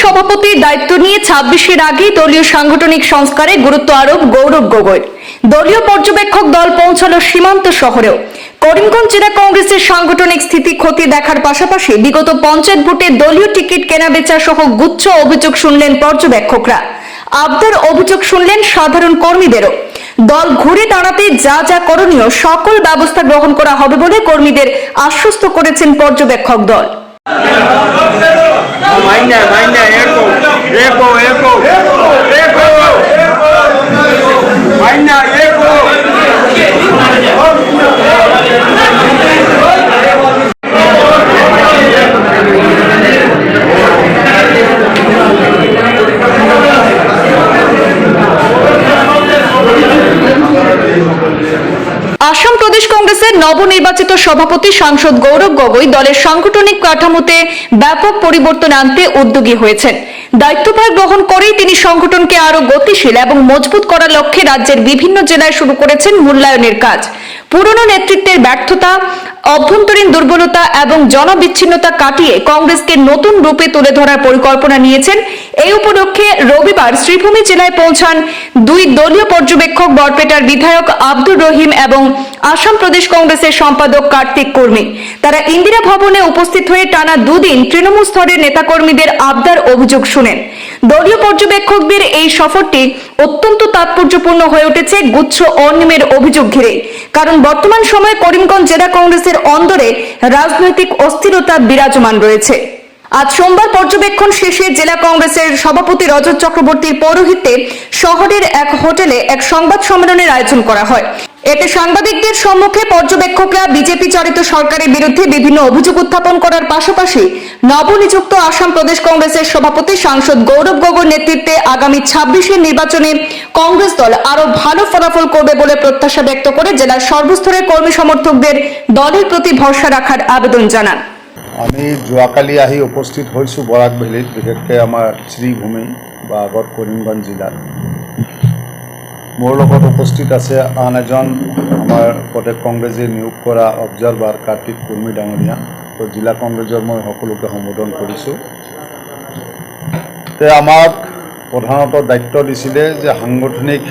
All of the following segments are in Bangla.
সভাপতির দায়িত্ব নিয়ে ছাব্বিশের আগেই দলীয় সাংগঠনিক সংস্কারে গুরুত্ব আরোপ গৌরব গগৈ। দলীয় পর্যবেক্ষক দল পৌঁছালো সীমান্ত শহরেও। করিমগঞ্জ জেলা কংগ্রেসের সাংগঠনিক স্থিতি ক্ষতি দেখার পাশাপাশি বিগত পঞ্চায়েত ভোটে দলীয় টিকিট কেনাবেচা সহ গুচ্ছ অভিযোগ শুনলেন পর্যবেক্ষকরা। আবদার অভিযোগ শুনলেন সাধারণ কর্মীদেরও। দল ঘুরে দাঁড়াতে যা যা করণীয় সকল ব্যবস্থা গ্রহণ করা হবে বলে কর্মীদের আশ্বস্ত করেছেন পর্যবেক্ষক দল। Maña, eco, eco, eco, eco, maña, eco. Assam প্রদেশ কংগ্রেসের নবনির্বাচিত সভাপতি সাংসদ গৌরব গগৈ দলের সাংগঠনিক কাঠামোতে ব্যাপক পরিবর্তন আনতে উদ্যোগী হয়েছেন। দায়িত্বভার গ্রহণ করেই তিনি সংগঠনকে আরও গতিশীল এবং মজবুত করার লক্ষ্যে রাজ্যের বিভিন্ন জেলায় শুরু করেছেন মূল্যায়নের কাজ। পুরনো নেতৃত্বের ব্যর্থতা, অভ্যন্তরীণ দুর্বলতা এবং জনবিচ্ছিন্নতা কাটিয়ে কংগ্রেসকে নতুন রূপে তুলে ধরার পরিকল্পনা নিয়েছেন। এই উপলক্ষে রবিবার শ্রীভূমি জেলায় পৌঁছান দুই দলীয় পর্যবেক্ষক, বরপেটার বিধায়ক আব্দুর রহিম এবং আসাম প্রদেশ কংগ্রেসের সম্পাদক কার্তিক কর্মী। তারা ইন্দিরা ভবনে উপস্থিত হয়ে টানা দুদিন তৃণমূল স্তরের নেতাকর্মীদের আবদার অভিযোগ শুনেন। দলীয় পর্যবেক্ষকদের এই সফরটি অত্যন্ত তাৎপর্যপূর্ণ হয়ে উঠেছে গুচ্ছ অনিয়মের অভিযোগ ঘিরে। কারণ বর্তমান সময়ে করিমগঞ্জ জেলা কংগ্রেসের অন্দরে রাজনৈতিক অস্থিরতা বিরাজমান রয়েছে। আজ সোমবার পর্যবেক্ষণ শেষে জেলা কংগ্রেসের সভাপতি রজত চক্রবর্তীর পৌরোহিত্যে শহরের এক হোটেলে এক সংবাদ সম্মেলনের আয়োজন করা হয়। এতে সাংবাদিকদের সম্মুখে পর্যবেক্ষকরা বিজেপি চালিত সরকারের বিরুদ্ধে বিভিন্ন অভিযোগ উত্থাপন করার পাশাপাশি নবনিযুক্ত আসাম প্রদেশ কংগ্রেসের সভাপতি সাংসদ গৌরব গগৈর নেতৃত্বে আগামী ছাব্বিশের নির্বাচনে কংগ্রেস দল আরও ভালো ফলাফল করবে বলে প্রত্যাশা ব্যক্ত করে জেলার সর্বস্তরের কর্মী সমর্থকদের দলের প্রতি ভরসা রাখার আবেদন জানান। আমি যোৱাকালি আহি উপস্থিত হৈছোঁ বৰাক ভেলীত বিশেষকৈ আমাৰ বা আগত কৰিমগঞ্জ জিলাত মোৰ লগত উপস্থিত আছে আন এজন আমাৰ প্ৰদেশ কংগ্ৰেছে নিয়োগ কৰা অবজাৰ্ভাৰ কাৰ্তিক কুৰ্মী ডাঙৰীয়া। তো জিলা কংগ্ৰেছৰ মই সকলোকে সম্বোধন কৰিছোঁ। তে আমাক প্ৰধানতঃ দায়িত্ব দিছিলে যে সাংগঠনিক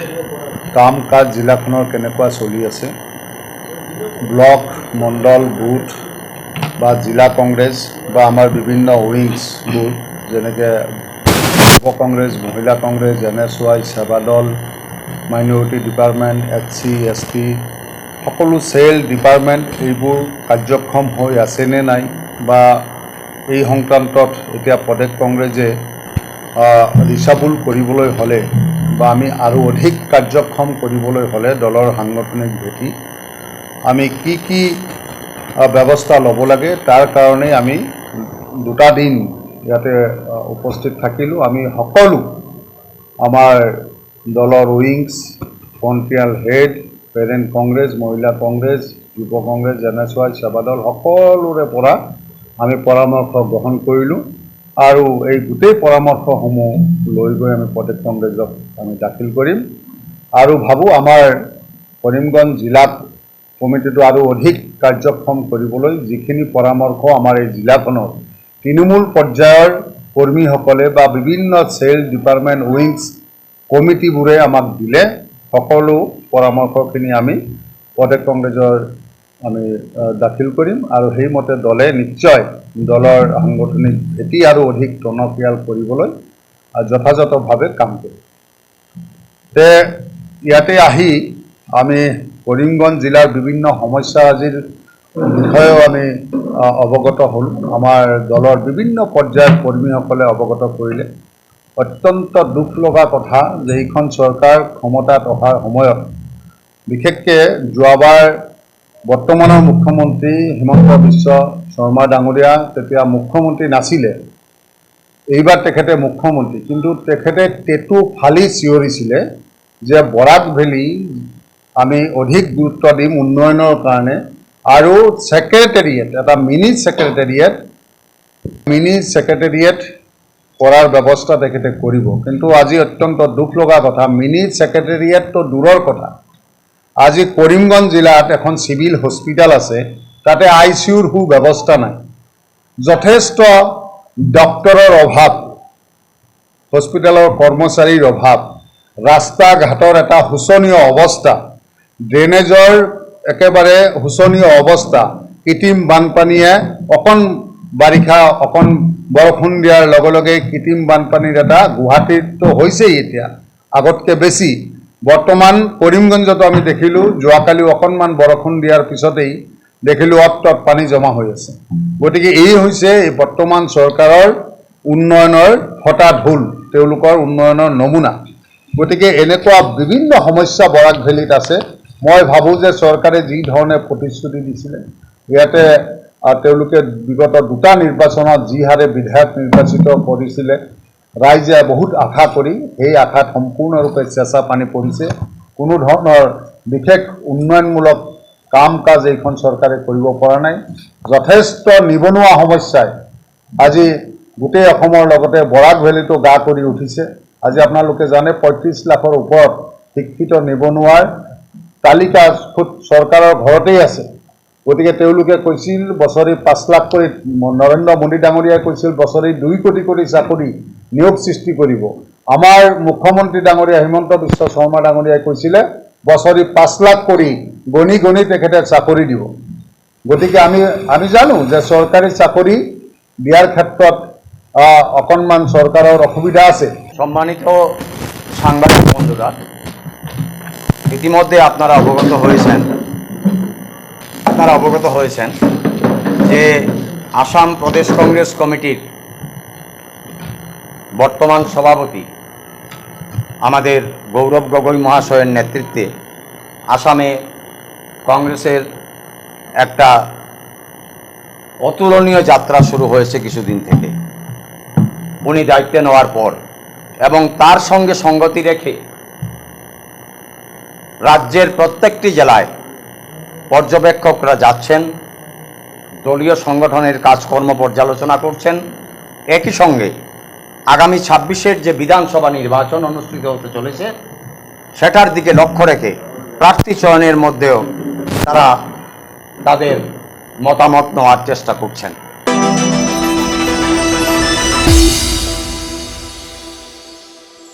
কাম কাজ জিলাখনৰ কেনেকুৱা চলি আছে। ব্লক, মণ্ডল, বুথ বা জিলা কংগ্ৰেছ বা আমাৰ বিভিন্ন উইংছবোৰ যেনেকৈ যুৱ কংগ্ৰেছ, মহিলা Congress, N S Y Seva Dal minority department S C S T সকলো চেল ডিপাৰ্টমেণ্ট এইবোৰ কাৰ্যক্ষম হৈ আছেনে নাই বা এই সংক্ৰান্তত এতিয়া প্ৰদেশ কংগ্ৰেছে ৰিচাবুল কৰিবলৈ হ'লে বা আমি আৰু অধিক কাৰ্যক্ষম কৰিবলৈ হ'লে দলৰ সাংগঠনিক ভেটি আমি কি কি ব্যৱস্থা ল'ব লাগে তাৰ কাৰণে আমি দুটা দিন ইয়াতে উপস্থিত থাকিলোঁ। আমি সকলো আমাৰ দলৰ wings frontal head parent Congress মহিলা কংগ্ৰেছ যুৱ Congress N S Y Seva দল সকলোৰে পৰা আমি পৰামৰ্শ গ্ৰহণ কৰিলোঁ আৰু এই গোটেই পৰামৰ্শসমূহ লৈ গৈ আমি প্ৰদেশ কংগ্ৰেছক আমি দাখিল কৰিম। আৰু ভাবোঁ আমাৰ কৰিমগঞ্জ জিলাত কমিটিটো আৰু অধিক কাৰ্যক্ষম কৰিবলৈ যিখিনি পৰামৰ্শ আমাৰ এই জিলাখনৰ তৃণমূল পৰ্যায়ৰ কৰ্মীসকলে বা বিভিন্ন চেল ডিপাৰ্টমেণ্ট উইংছ কমিটিবোৰে আমাক দিলে, সকলো পৰামৰ্শখিনি আমি প্ৰদেশ কংগ্ৰেছৰ আমি দাখিল কৰিম আৰু সেইমতে দলে নিশ্চয় দলৰ সাংগঠনিক ভেটি আৰু অধিক টনকিয়াল কৰিবলৈ যথাযথভাৱে কাম কৰিম তে, ইয়াতে আহি আমি কৰিমগঞ্জ জিলাৰ বিভিন্ন সমস্যাৰাজিৰ বিষয়েও আমি অৱগত হ'ল। আমাৰ দলৰ বিভিন্ন পৰ্যায়ৰ কৰ্মীসকলে অৱগত কৰিলে। অত্যন্ত দুখ লগা কথা যে এইখন চৰকাৰ ক্ষমতাত অহাৰ সময়ত, বিশেষকৈ যোৱাবাৰ বৰ্তমানৰ মুখ্যমন্ত্ৰী হিমন্ত বিশ্ব শৰ্মা ডাঙৰীয়া তেতিয়া মুখ্যমন্ত্ৰী নাছিলে, এইবাৰ তেখেতে মুখ্যমন্ত্ৰী। কিন্তু তেখেতে টেটু ফালি চিঞৰিছিলে যে বৰাক ভেলী আমি অধিক গুৰুত্ব দিম উন্নয়নৰ কাৰণে আৰু ছেক্ৰেটেৰিয়েট এটা মিনি ছেক্ৰেটেৰিয়েট মিনি ছেক্ৰেটেৰিয়েট কৰাৰ ব্যৱস্থা তেখেতে কৰিব কিন্তু আজি অত্যন্ত দুখ লগা কথা। মিনি ছেক্ৰেটেৰিয়েটটো দূৰৰ কথা। আজি কৰিমগঞ্জ জিলাত এখন চিভিল হস্পিটেল আছে। তাতে আই চি ইউৰ সু ব্যৱস্থা নাই। যথেষ্ট ডক্তৰৰ অভাৱ। হস্পিটেলৰ কৰ্মচাৰীৰ অভাৱ। ৰাস্তা ঘাটৰ এটা শোচনীয় অৱস্থা। ড্ৰেইনেজৰ একেবাৰে শোচনীয় অৱস্থা। কৃত্ৰিম বানপানীয়ে অকণ বাৰিষা অকণ বৰষুণ দিয়াৰ লগে লগে কৃত্ৰিম বানপানীৰ এটা গুৱাহাটীততো হৈছেই এতিয়া, আগতকৈ বেছি। বৰ্তমান কৰিমগঞ্জতো আমি দেখিলোঁ যোৱাকালি অকণমান বৰষুণ দিয়াৰ পিছতেই দেখিলোঁ অত তত পানী জমা হৈ আছে। গতিকে এই হৈছে এই বৰ্তমান চৰকাৰৰ উন্নয়নৰ ফটা ঢোল, তেওঁলোকৰ উন্নয়নৰ নমুনা। গতিকে এনেকুৱা বিভিন্ন সমস্যা বৰাক ভেলীত আছে। মই ভাবোঁ যে চৰকাৰে যি ধৰণে প্ৰতিশ্ৰুতি দিছিলে, ইয়াতে তেওঁলোকে বিগত দুটা নিৰ্বাচনত যি বিধায়ক নিৰ্বাচিত কৰিছিলে, ৰাইজে বহুত আশা কৰি সেই আশাত সম্পূৰ্ণৰূপে চেঁচা পানী পৰিছে। কোনো ধৰণৰ বিশেষ উন্নয়নমূলক কাম কাজ এইখন চৰকাৰে কৰিব পৰা নাই। যথেষ্ট নিবনুৱা সমস্যাই আজি গোটেই অসমৰ লগতে বৰাক ভেলীতো গা কৰি উঠিছে। আজি আপোনালোকে জানে পঁয়ত্ৰিছ লাখৰ ওপৰত শিক্ষিত নিবনুৱাৰ তালিকা খুদ চৰকাৰৰ ঘৰতেই আছে। গতিকে তেওঁলোকে কৈছিল, বছৰি পাঁচ লাখ কৰি নৰেন্দ্ৰ মোদী ডাঙৰীয়াই কৈছিল, বছৰি দুই কোটি কোটি চাকৰি নিয়োগ সৃষ্টি কৰিব। আমাৰ মুখ্যমন্ত্ৰী ডাঙৰীয়া হিমন্ত বিশ্ব শৰ্মা ডাঙৰীয়াই কৈছিলে, বছৰি পাঁচ লাখ কৰি গণি গণি তেখেতে চাকৰি দিব। গতিকে আমি আমি জানো যে চৰকাৰী চাকৰি দিয়াৰ ক্ষেত্ৰত অকণমান চৰকাৰৰ অসুবিধা আছে। সম্মানিত সাংবাদিক বন্ধুরা ইতিমধ্যে আপনারা অবগত হয়েছেন। আপনারা অবগত হয়েছেন যে আসাম প্রদেশ কংগ্রেস কমিটির বর্তমান সভাপতি আমাদের গৌরব গগৈ মহাশয়ের নেতৃত্বে আসামে কংগ্রেসের একটা অতুলনীয় যাত্রা শুরু হয়েছে কিছুদিন থেকে। উনি দায়িত্বে নেওয়ার পর এবং তার সঙ্গে সঙ্গতি রেখে রাজ্যের প্রত্যেকটি জেলায় পর্যবেক্ষকরা যাচ্ছেন, দলীয় সংগঠনের কাজকর্ম পর্যালোচনা করছেন। একই সঙ্গে আগামী ছাব্বিশের যে বিধানসভা নির্বাচন অনুষ্ঠিত হতে চলেছে, সেটার দিকে লক্ষ্য রেখে প্রার্থী চয়নের মধ্যেও তারা তাদের মতামত নেওয়ার চেষ্টা করছেন।